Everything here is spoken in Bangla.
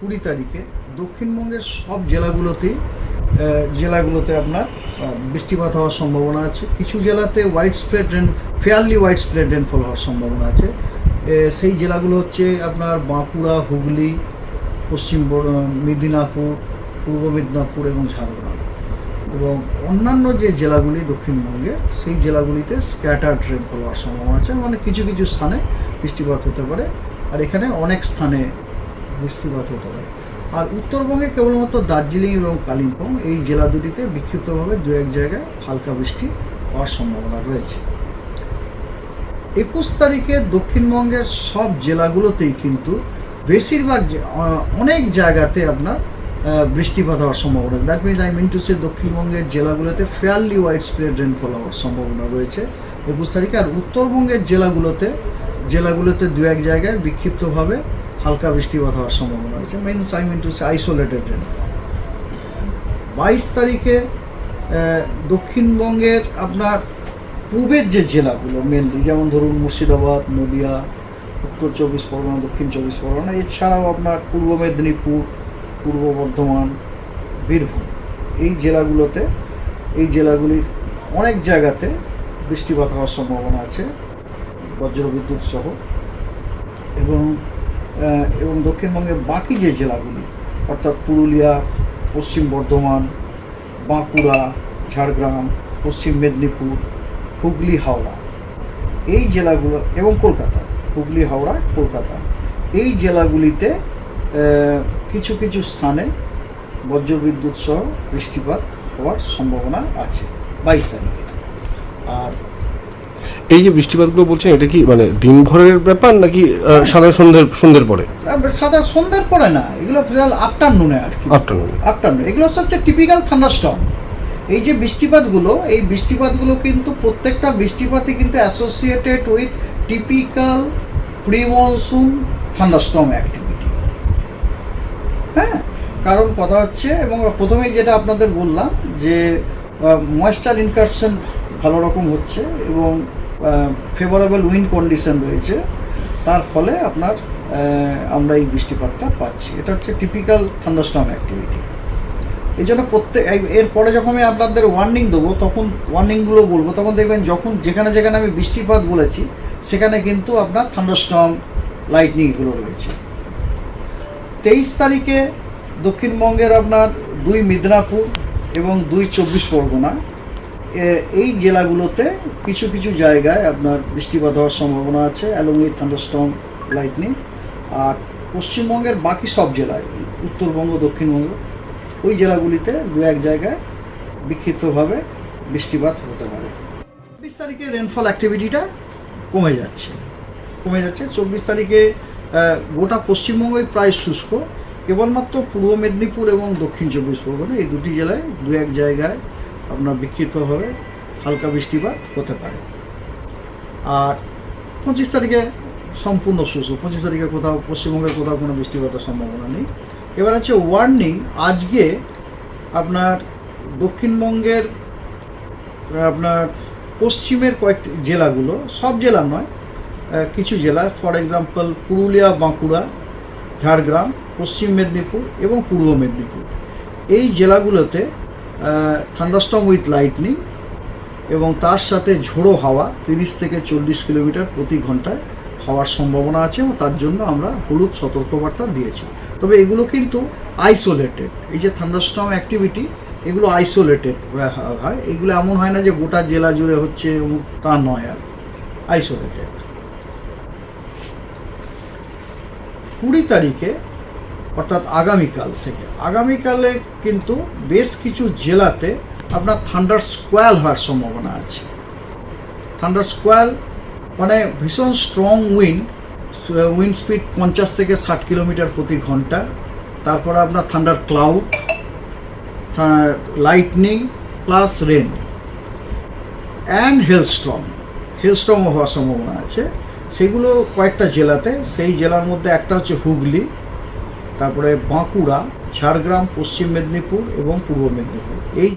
কুড়ি তারিখে দক্ষিণবঙ্গের সব জেলাগুলোতেই জেলাগুলোতে আপনার বৃষ্টিপাত হওয়ার সম্ভাবনা আছে। কিছু জেলাতে widespread rain fairly widespread rainfall হওয়ার সম্ভাবনা আছে। সেই জেলাগুলো হচ্ছে আপনার বাঁকুড়া, হুগলি, পশ্চিম মেদিনীপুর, পূর্ব মেদিনীপুর এবং ঝাড়গ্রাম। এবং অন্যান্য যে জেলাগুলি দক্ষিণবঙ্গে, সেই জেলাগুলিতে স্ক্যাটার্ড রেনফল হওয়ার সম্ভাবনা আছে। মানে কিছু কিছু স্থানে বৃষ্টিপাত হতে পারে। আর এখানে অনেক স্থানে বৃষ্টিপাত হতে পারে। আর উত্তরবঙ্গে কেবলমাত্র দার্জিলিং এবং কালিম্পং এই জেলা দুটিতে বিক্ষিপ্তভাবে দু এক জায়গায় হালকা বৃষ্টি হওয়ার সম্ভাবনা রয়েছে। একুশ তারিখে দক্ষিণবঙ্গের সব জেলাগুলোতেই কিন্তু বেশিরভাগ অনেক জায়গাতে আপনার বৃষ্টিপাত হওয়ার সম্ভাবনা that means I mean say দক্ষিণবঙ্গের জেলাগুলোতে ফেয়ারলি ওয়াইড স্প্রেড রেনফল হওয়ার সম্ভাবনা রয়েছে একুশ তারিখে। আর উত্তরবঙ্গের জেলাগুলোতে জেলাগুলোতে দু এক জায়গায় বিক্ষিপ্তভাবে হালকা বৃষ্টিপাত হওয়ার সম্ভাবনা রয়েছে। Means I mean to say isolated বাইশ তারিখে দক্ষিণবঙ্গের আপনার পূবের যে জেলাগুলো মেনলি যেমন ধরুন মুর্শিদাবাদ, নদিয়া, উত্তর চব্বিশ পরগনা, দক্ষিণ চব্বিশ পরগনা, এছাড়াও আপনার পূর্ব মেদিনীপুর, পূর্ব বর্ধমান, বীরভূম। এই জেলাগুলোতে, এই জেলাগুলির অনেক জায়গাতে বৃষ্টিপাত হওয়ার সম্ভাবনা আছে, বজ্রবিদ্যুৎ সহ। এবং এবং দক্ষিণবঙ্গের বাকি যে জেলাগুলি, অর্থাৎ পুরুলিয়া, পশ্চিম বর্ধমান, বাঁকুড়া, ঝাড়গ্রাম, পশ্চিম মেদিনীপুর, হুগলি, হাওড়া, এই জেলাগুলো এবং কলকাতা, হুগলি, হাওড়া, কলকাতা, এই জেলাগুলিতে কিছু কিছু স্থানে বজ্রবিদ্যুৎ সহ বৃষ্টিপাত হওয়ার সম্ভাবনা আছে বাইশ তারিখে। আর এই যে বৃষ্টিপাতগুলো বলছেন এটা কি মানে দিনভরের ব্যাপার নাকি সাদা সন্ধ্যের সন্ধ্যের পরে? সাদা সন্ধ্যের পরে না এগুলো আফটারনুনে আর কি। আফটারনুন। আফটারনুন। এগুলো হচ্ছে টিপিক্যাল থান্ডারস্টর্ম এই যে বৃষ্টিপাতগুলো এই বৃষ্টিপাতগুলো কিন্তু প্রত্যেকটা বৃষ্টিপাতই কিন্তু associated with typical pre monsoon thunderstorm activity হ্যাঁ? কারণ কথা হচ্ছে এবং প্রথমেই যেটা আপনাদের বললাম যে ময়েশ্চার ইনকারশন ভালো রকম হচ্ছে এবং ফেভারেবল উইন্ড কন্ডিশন রয়েছে, তার ফলে আপনার আমরা এই বৃষ্টিপাতটা পাচ্ছি। এটা হচ্ছে টিপিক্যাল থান্ডারস্টর্ম অ্যাক্টিভিটি এই জন্য প্রত্যেক এরপরে যখন আমি আপনাদের ওয়ার্নিং দেবো, তখন ওয়ার্নিংগুলো বলব, তখন দেখবেন যখন যেখানে যেখানে আমি বৃষ্টিপাত বলেছি, সেখানে কিন্তু আপনার থান্ডারস্টর্ম লাইটনিংগুলো রয়েছে। তেইশ তারিখে দক্ষিণবঙ্গের আপনার দুই মিদনাপুর এবং দুই চব্বিশ পরগনা এই জেলাগুলোতে কিছু কিছু জায়গায় আপনার বৃষ্টিপাত হওয়ার সম্ভাবনা আছে অ্যালং উইথ থান্ডারস্টর্ম লাইটনিং আর পশ্চিমবঙ্গের বাকি সব জেলায়, উত্তরবঙ্গ, দক্ষিণবঙ্গ, ওই জেলাগুলিতে দু এক জায়গায় বিক্ষিপ্তভাবে বৃষ্টিপাত হতে পারে। চব্বিশ তারিখে রেনফল অ্যাক্টিভিটিটা কমে যাচ্ছে কমে যাচ্ছে। চব্বিশ তারিখে গোটা পশ্চিমবঙ্গই প্রায় শুষ্ক, কেবলমাত্র পূর্ব মেদিনীপুর এবং দক্ষিণ চব্বিশ পরগনা, এই দুটি জেলায় দু এক জায়গায় আপনার বিক্ষিপ্তভাবে হালকা বৃষ্টিপাত হতে পারে। আর পঁচিশ তারিখে সম্পূর্ণ শুষ্ক, পঁচিশ তারিখে কোথাও পশ্চিমবঙ্গের কোথাও কোনো বৃষ্টিপাতের সম্ভাবনা নেই। এবার হচ্ছে ওয়ার্নিং আজকে আপনার দক্ষিণবঙ্গের, আপনার পশ্চিমের কয়েকটি জেলাগুলো, সব জেলা নয় কিছু জেলা ফর এক্সাম্পল পুরুলিয়া, বাঁকুড়া, ঝাড়গ্রাম, পশ্চিম মেদিনীপুর এবং পূর্ব মেদিনীপুর। এই জেলাগুলোতে থান্ডারস্টম উইথ লাইটনিং এবং তার সাথে ঝোড়ো হাওয়া, তিরিশ থেকে চল্লিশ কিলোমিটার প্রতি ঘন্টায় হওয়ার সম্ভাবনা আছে এবং তার জন্য আমরা হলুদ সতর্কবার্তা দিয়েছি। তবে এগুলো কিন্তু আইসোলেটেড এই যে থান্ডারস্টম অ্যাক্টিভিটি এগুলো আইসোলেটেড হয়। এগুলো এমন হয় না যে গোটা জেলা জুড়ে হচ্ছে তা নয় আর। আইসোলেটেড কুড়ি তারিখে অর্থাৎ আগামীকাল থেকে। আগামীকালে কিন্তু বেশ কিছু জেলাতে আপনার থান্ডার স্কোয়াল হওয়ার সম্ভাবনা আছে। থান্ডার স্কোয়াল মানে ভীষণ স্ট্রং উইন্ড উইন্ড স্পিড পঞ্চাশ থেকে ষাট কিলোমিটার প্রতি ঘণ্টা। তারপরে আপনার thunder cloud lightning plus rain and hailstorm হেলস্ট্রমও হওয়ার সম্ভাবনা আছে। সেগুলো কয়েকটা জেলাতে। সেই জেলার মধ্যে একটা হচ্ছে হুগলি। তারপরে বাঁকুড়া ঝাড়গ্রাম পশ্চিম মেদিনীপুর এবং পূর্ব মেদিনীপুর। এই